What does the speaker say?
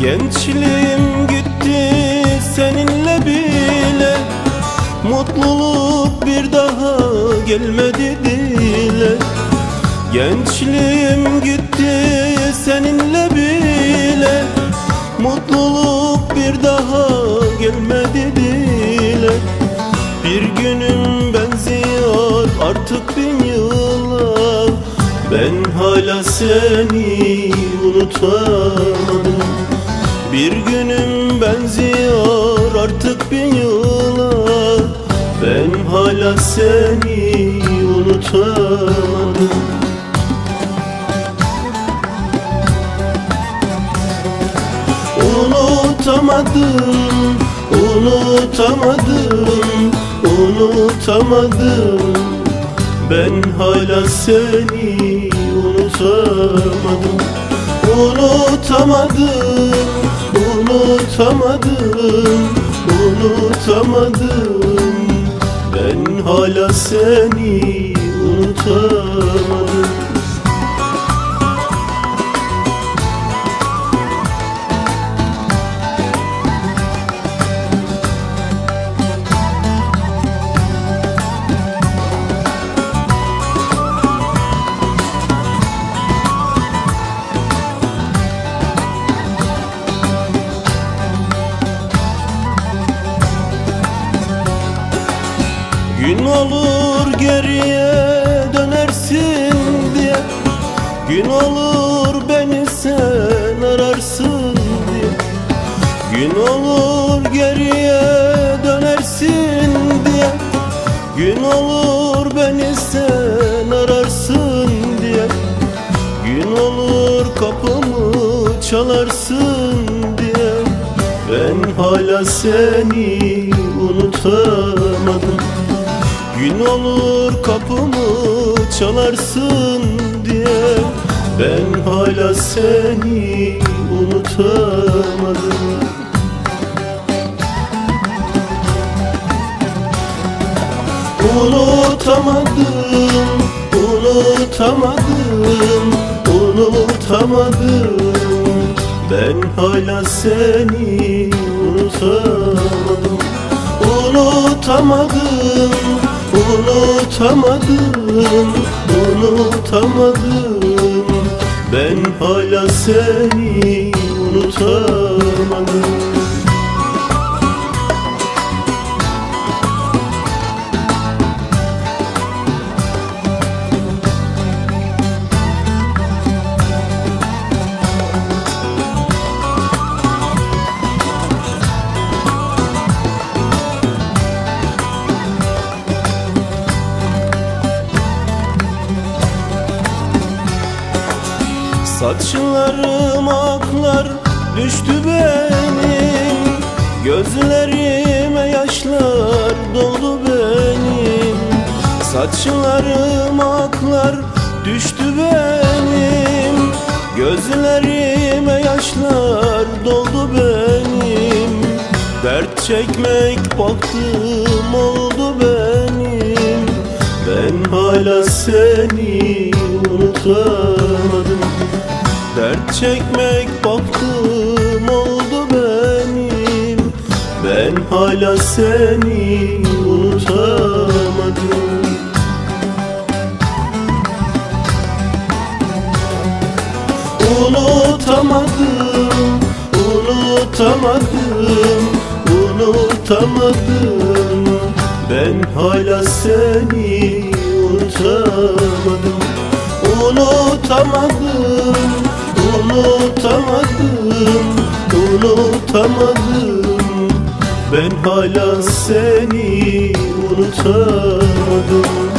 Gençliğim gitti seninle bile. Mutluluk bir daha gelmedi dile. Gençliğim gitti seninle bile. Mutluluk bir daha gelmedi dile. Bir günüm benziyor artık bin yıla Ben hala seni unutamadım Bir günüm benziyor artık bin yıla Ben hala seni unutamadım. Unutamadım, unutamadım, unutamadım. Ben hala seni unutamadım. Unutamadım, unutamadım, unutamadım Ben hala seni unutamadım Gün olur geriye dönersin diye. Gün olur beni sen ararsın diye. Gün olur geriye dönersin diye. Gün olur beni sen ararsın diye. Gün olur kapımı çalarsın diye. Ben hala seni unutamadım Gün olur kapımı çalarsın diye. Ben hala seni unutamadım. Unutamadım, unutamadım, unutamadım. Ben hala seni unutamadım. Unutamadım, unutamadım, unutamadım Ben hala seni unutamadım Saçlarım aklar düştü benim. Gözlerime yaşlar doldu benim. Saçlarım aklar düştü benim. Gözlerime yaşlar doldu benim. Dert çekmek baktım oldu benim. Ben hala seni unutamadım Dert çekmek baktım oldu benim. Ben hala seni unutamadım. Unutamadım, unutamadım, unutamadım. Ben hala seni unutamadım. Unutamadım, unutamadım, unutamadım. Ben hala seni unutamadım